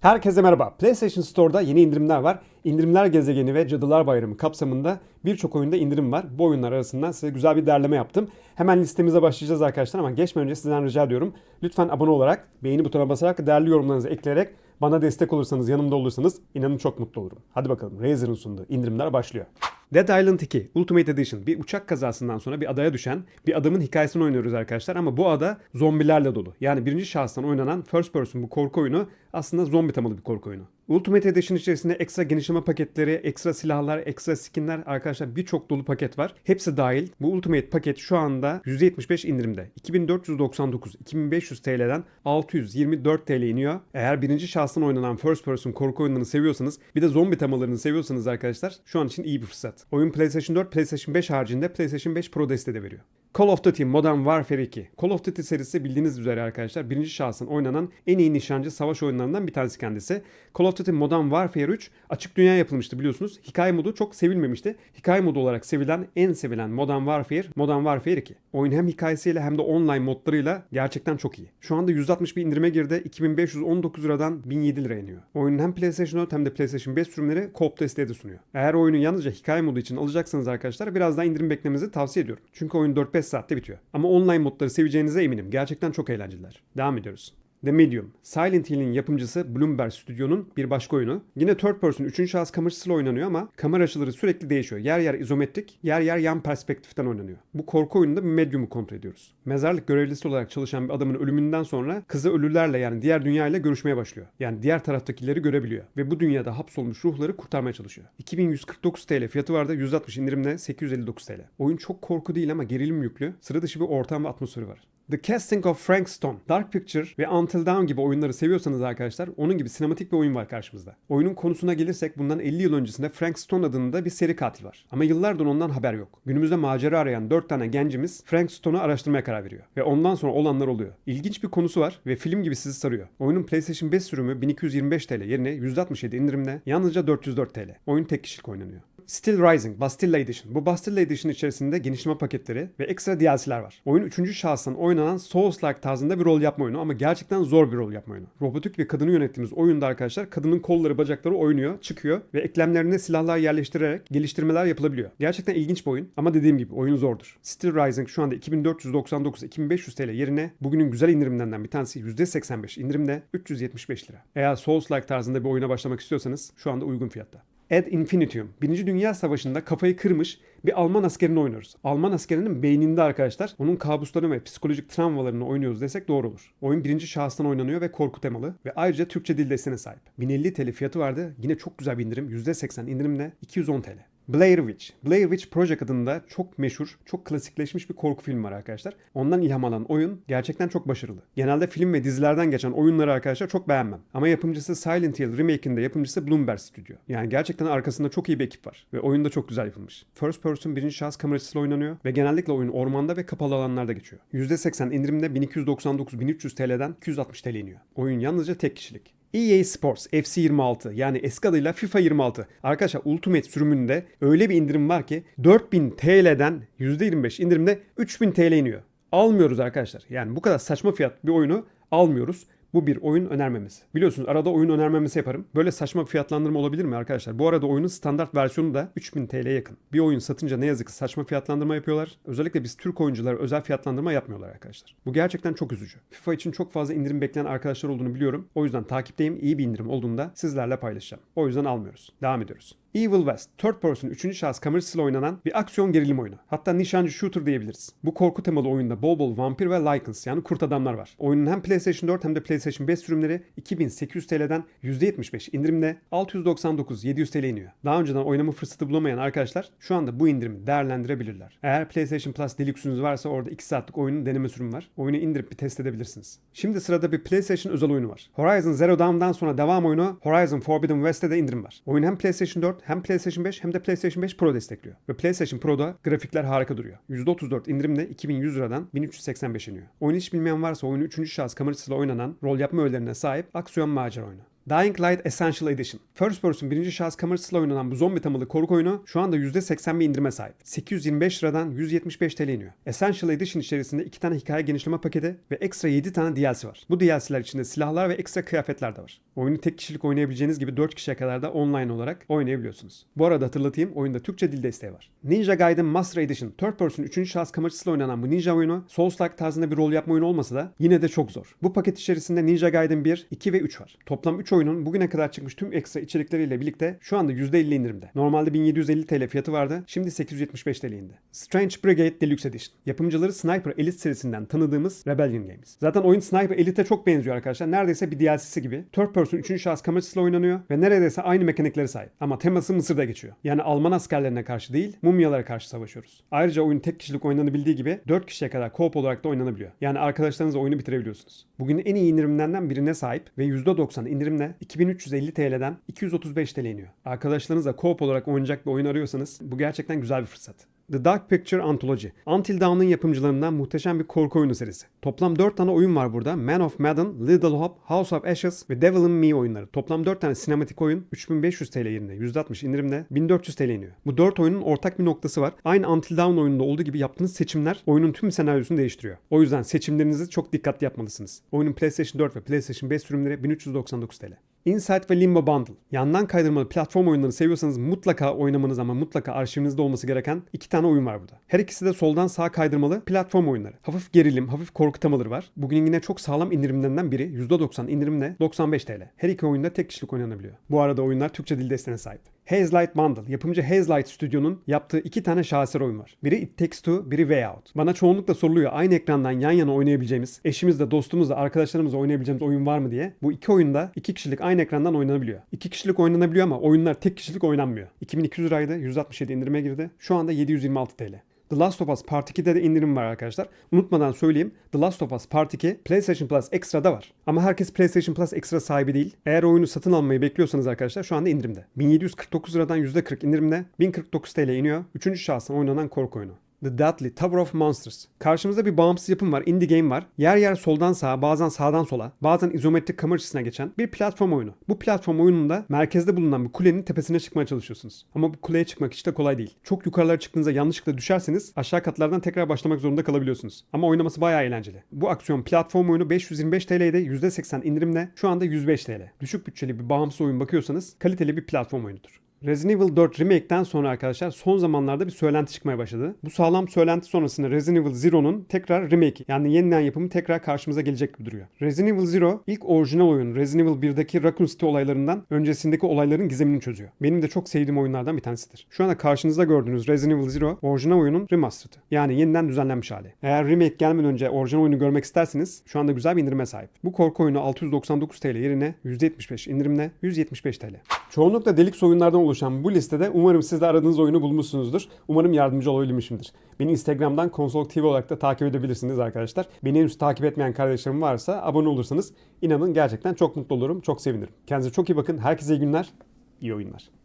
Herkese merhaba. PlayStation Store'da yeni indirimler var. İndirimler gezegeni ve Cadılar Bayramı kapsamında birçok oyunda indirim var. Bu oyunlar arasından size güzel bir derleme yaptım. Hemen listemize başlayacağız arkadaşlar ama geçmeden önce sizden rica ediyorum. Lütfen abone olarak, beğeni butonuna basarak, değerli yorumlarınızı ekleyerek bana destek olursanız, yanımda olursanız inanın çok mutlu olurum. Hadi bakalım Razer'ın sunduğu indirimler başlıyor. Dead Island 2 Ultimate Edition bir uçak kazasından sonra bir adaya düşen bir adamın hikayesini oynuyoruz arkadaşlar ama bu ada zombilerle dolu. Yani birinci şahıstan oynanan first person bu korku oyunu aslında zombi temalı bir korku oyunu. Ultimate Edition içerisinde ekstra genişleme paketleri, ekstra silahlar, ekstra skinler arkadaşlar birçok dolu paket var. Hepsi dahil. Bu Ultimate paket şu anda %75 indirimde. 2499, 2500 TL'den 624 TL iniyor. Eğer birinci şahsın oynanan first person korku oyunlarını seviyorsanız bir de zombi temalarını seviyorsanız arkadaşlar şu an için iyi bir fırsat. Oyun PlayStation 4, PlayStation 5 haricinde PlayStation 5 Pro desteği de veriyor. Call of Duty Modern Warfare 2. Call of Duty serisi bildiğiniz üzere arkadaşlar birinci şahsın oynanan en iyi nişancı savaş oyunlarından bir tanesi kendisi. Call of Duty Modern Warfare 3 açık dünya yapılmıştı biliyorsunuz. Hikaye modu çok sevilmemişti. Hikaye modu olarak sevilen, en sevilen Modern Warfare, Modern Warfare 2. Oyun hem hikayesiyle hem de online modlarıyla gerçekten çok iyi. Şu anda 160 bir indirime girdi. 2519 liradan 1007 liraya iniyor. Oyunun hem PlayStation 4 hem de PlayStation 5 sürümleri co-op desteği de sunuyor. Eğer oyunu yalnızca hikaye modu için alacaksanız arkadaşlar biraz daha indirim beklemenizi tavsiye ediyorum. Çünkü oyun 4-5 saatte bitiyor. Ama online modları seveceğinize eminim. Gerçekten çok eğlenceliler. Devam ediyoruz. The Medium. Silent Hill'in yapımcısı Bloomberg Stüdyo'nun bir başka oyunu. Yine third person 3. şahıs kamerasıyla oynanıyor ama kamera açıları sürekli değişiyor. Yer yer izometrik, yer yer yan perspektiften oynanıyor. Bu korku oyununda bir medyumu kontrol ediyoruz. Mezarlık görevlisi olarak çalışan bir adamın ölümünden sonra kızı ölülerle yani diğer dünyayla görüşmeye başlıyor. Yani diğer taraftakileri görebiliyor. Ve bu dünyada hapsolmuş ruhları kurtarmaya çalışıyor. 2149 TL fiyatı vardı. 160 indirimle 859 TL. Oyun çok korku değil ama gerilim yüklü. Sıra dışı bir ortam ve atmosferi var. The Casting of Frank Stone, Dark Picture ve Until Dawn gibi oyunları seviyorsanız arkadaşlar onun gibi sinematik bir oyun var karşımızda. Oyunun konusuna gelirsek bundan 50 yıl öncesinde Frank Stone adında bir seri katil var. Ama yıllardır ondan haber yok. Günümüzde macera arayan 4 tane gencimiz Frank Stone'u araştırmaya karar veriyor. Ve ondan sonra olanlar oluyor. İlginç bir konusu var ve film gibi sizi sarıyor. Oyunun PlayStation 5 sürümü 1225 TL yerine 167 indirimle yalnızca 404 TL. Oyun tek kişilik oynanıyor. Still Rising, Bastilla Edition. Bu Bastilla Edition içerisinde genişleme paketleri ve ekstra DLC'ler var. Oyun 3. şahstan oynanan Souls-like tarzında bir rol yapma oyunu ama gerçekten zor bir rol yapma oyunu. Robotik ve kadını yönettiğimiz oyunda arkadaşlar kadının kolları bacakları oynuyor, çıkıyor ve eklemlerine silahlar yerleştirerek geliştirmeler yapılabiliyor. Gerçekten ilginç bir oyun ama dediğim gibi oyun zordur. Still Rising şu anda 2499-2500 TL yerine bugünün güzel indirimlerinden bir tanesi %85 indirimde 375 lira. Eğer Souls-like tarzında bir oyuna başlamak istiyorsanız şu anda uygun fiyatta. Ad Infinitum. Birinci Dünya Savaşı'nda kafayı kırmış bir Alman askerini oynuyoruz. Alman askerinin beyninde arkadaşlar onun kabuslarını ve psikolojik travmalarını oynuyoruz desek doğru olur. Oyun birinci şahıstan oynanıyor ve korku temalı ve ayrıca Türkçe dil desteğine sahip. 1050 TL fiyatı vardı. Yine çok güzel bir indirim. %80 indirimle 210 TL. Blair Witch. Blair Witch Project adında çok meşhur, çok klasikleşmiş bir korku filmi var arkadaşlar. Ondan ilham alan oyun gerçekten çok başarılı. Genelde film ve dizilerden geçen oyunları arkadaşlar çok beğenmem. Ama yapımcısı Silent Hill Remake'inde yapımcısı Bloomberg Studio. Yani gerçekten arkasında çok iyi bir ekip var. Ve oyun da çok güzel yapılmış. First person birinci şahıs kamerasıyla oynanıyor ve genellikle oyun ormanda ve kapalı alanlarda geçiyor. %80 indirimde 1299-1300 TL'den 260 TL iniyor. Oyun yalnızca tek kişilik. EA Sports FC 26 yani eski adıyla FIFA 26. Arkadaşlar Ultimate sürümünde öyle bir indirim var ki 4000 TL'den %25 indirimde 3000 TL iniyor. Almıyoruz arkadaşlar. Yani bu kadar saçma fiyat bir oyunu almıyoruz. Bu bir oyun önermemesi. Biliyorsunuz arada oyun önermemesi yaparım. Böyle saçma fiyatlandırma olabilir mi arkadaşlar? Bu arada oyunun standart versiyonu da 3000 TL'ye yakın. Bir oyun satınca ne yazık ki saçma fiyatlandırma yapıyorlar. Özellikle biz Türk oyuncular özel fiyatlandırma yapmıyorlar arkadaşlar. Bu gerçekten çok üzücü. FIFA için çok fazla indirim bekleyen arkadaşlar olduğunu biliyorum. O yüzden takipteyim. İyi bir indirim olduğunda sizlerle paylaşacağım. O yüzden almıyoruz. Devam ediyoruz. Evil West, third person 3. şahıs kamerasıyla oynanan bir aksiyon gerilim oyunu. Hatta nişancı shooter diyebiliriz. Bu korku temalı oyunda bol bol vampir ve Lycans yani kurt adamlar var. Oyunun hem PlayStation 4 hem de PlayStation 5 sürümleri 2800 TL'den %75 indirimle 699-700 TL iniyor. Daha önceden oynama fırsatı bulamayan arkadaşlar şu anda bu indirimi değerlendirebilirler. Eğer PlayStation Plus Deluxe'ünüz varsa orada 2 saatlik oyunun deneme sürümü var. Oyunu indirip bir test edebilirsiniz. Şimdi sırada bir PlayStation özel oyunu var. Horizon Zero Dawn'dan sonra devam oyunu Horizon Forbidden West'te de indirim var. Oyun hem PlayStation 4 hem PlayStation 5 hem de PlayStation 5 Pro destekliyor. Ve PlayStation Pro'da grafikler harika duruyor. %34 indirimle 2100 liradan 1385 iniyor. Oyunu hiç bilmeyen varsa oyunu 3. şahıs kamerasıyla oynanan rol yapma öğelerine sahip aksiyon macera oyunu. Dying Light Essential Edition. First person birinci şahıs kamerasıyla oynanan bu zombi temalı korku oyunu şu anda %80 bir indirime sahip. 825 liradan 175 TL iniyor. Essential Edition içerisinde iki tane hikaye genişleme paketi ve ekstra 7 tane DLC var. Bu DLC'ler içinde silahlar ve ekstra kıyafetler de var. Oyunu tek kişilik oynayabileceğiniz gibi 4 kişiye kadar da online olarak oynayabiliyorsunuz. Bu arada hatırlatayım oyunda Türkçe dil desteği var. Ninja Gaiden Master Edition Third Person 3. şahıs kamerasıyla oynanan bu ninja oyunu Souls-like tarzında bir rol yapma oyunu olmasa da yine de çok zor. Bu paket içerisinde Ninja Gaiden 1, 2 ve 3 var. Toplam 3 oyunun bugüne kadar çıkmış tüm ekstra içerikleriyle birlikte şu anda %50 indirimde. Normalde 1750 TL fiyatı vardı. Şimdi 875 TL indi. Strange Brigade Deluxe Edition. Yapımcıları Sniper Elite serisinden tanıdığımız Rebellion Games. Zaten oyun Sniper Elite'e çok benziyor arkadaşlar. Neredeyse bir DLC'si gibi. Third Person 3. şahıs kamerasıyla oynanıyor ve neredeyse aynı mekaniklere sahip. Ama teması Mısır'da geçiyor. Yani Alman askerlerine karşı değil, mumyalara karşı savaşıyoruz. Ayrıca oyun tek kişilik oynanabildiği gibi 4 kişiye kadar co-op olarak da oynanabiliyor. Yani arkadaşlarınızla oyunu bitirebiliyorsunuz. Bugün en iyi indirimlerden birine sahip ve %90 indirimle 2350 TL'den 235 TL iniyor. Arkadaşlarınızla co-op olarak oynayacak bir oyun arıyorsanız bu gerçekten güzel bir fırsat. The Dark Picture Anthology. Until Dawn'ın yapımcılarından muhteşem bir korku oyunu serisi. Toplam 4 tane oyun var burada. Man of Madden, Little Hope, House of Ashes ve Devil in Me oyunları. Toplam 4 tane sinematik oyun 3500 TL yerine %60 indirimle 1400 TL iniyor. Bu 4 oyunun ortak bir noktası var. Aynı Until Dawn oyununda olduğu gibi yaptığınız seçimler oyunun tüm senaryosunu değiştiriyor. O yüzden seçimlerinizi çok dikkatli yapmalısınız. Oyunun PlayStation 4 ve PlayStation 5 sürümleri 1399 TL. Inside ve Limbo Bundle. Yandan kaydırmalı platform oyunlarını seviyorsanız mutlaka oynamanız ama mutlaka arşivinizde olması gereken iki tane oyun var burada. Her ikisi de soldan sağa kaydırmalı platform oyunları. Hafif gerilim, hafif korku temaları var. Bugün yine çok sağlam indirimlerinden biri %90 indirimle 95 TL. Her iki oyunda tek kişilik oynanabiliyor. Bu arada oyunlar Türkçe dil desteğine sahip. Haze Light Bundle. Yapımcı Haze Light Studio'nun yaptığı iki tane şaheser oyun var. Biri It Takes Two, biri Way Out. Bana çoğunlukla soruluyor aynı ekrandan yan yana oynayabileceğimiz, eşimizle, dostumuzla, arkadaşlarımızla oynayabileceğimiz oyun var mı diye. Bu iki oyunda iki kişilik aynı ekrandan oynanabiliyor. İki kişilik oynanabiliyor ama oyunlar tek kişilik oynanmıyor. 2200 liraydı, 167 indirime girdi. Şu anda 726 TL. The Last of Us Part 2'de de indirim var arkadaşlar. Unutmadan söyleyeyim. The Last of Us Part 2 PlayStation Plus Extra'da var. Ama herkes PlayStation Plus Extra sahibi değil. Eğer oyunu satın almayı bekliyorsanız arkadaşlar şu anda indirimde. 1749 liradan %40 indirimde 1049 TL iniyor. Üçüncü şahsın oynanan korku oyunu. The Deadly Tower of Monsters. Karşımızda bir bağımsız yapım var, indie game var. Yer yer soldan sağa, bazen sağdan sola, bazen izometrik kamera açısına geçen bir platform oyunu. Bu platform oyununda merkezde bulunan bir kulenin tepesine çıkmaya çalışıyorsunuz. Ama bu kuleye çıkmak hiç de kolay değil. Çok yukarılara çıktığınızda yanlışlıkla düşerseniz aşağı katlardan tekrar başlamak zorunda kalabiliyorsunuz. Ama oynaması bayağı eğlenceli. Bu aksiyon platform oyunu 525 TL'de %80 indirimle şu anda 105 TL. Düşük bütçeli bir bağımsız oyun bakıyorsanız kaliteli bir platform oyunudur. Resident Evil 4 Remake'den sonra arkadaşlar son zamanlarda bir söylenti çıkmaya başladı. Bu sağlam söylenti sonrasında Resident Evil Zero'nun tekrar remake yani yeniden yapımı tekrar karşımıza gelecek gibi duruyor. Resident Evil Zero ilk orijinal oyun Resident Evil 1'deki Raccoon City olaylarından öncesindeki olayların gizemini çözüyor. Benim de çok sevdiğim oyunlardan bir tanesidir. Şu anda karşınızda gördüğünüz Resident Evil Zero orijinal oyunun remastered'ı. Yani yeniden düzenlenmiş hali. Eğer remake gelmeden önce orijinal oyunu görmek isterseniz şu anda güzel bir indirime sahip. Bu korku oyunu 699 TL yerine %75 indirimle 175 TL. Çoğunlukla delik oyunlardan oluşan bu listede umarım siz de aradığınız oyunu bulmuşsunuzdur. Umarım yardımcı olabilmişimdir. Beni Instagram'dan Konsol TV olarak da takip edebilirsiniz arkadaşlar. Beni henüz takip etmeyen kardeşlerim varsa abone olursanız inanın gerçekten çok mutlu olurum, çok sevinirim. Kendinize çok iyi bakın. Herkese iyi günler, iyi oyunlar.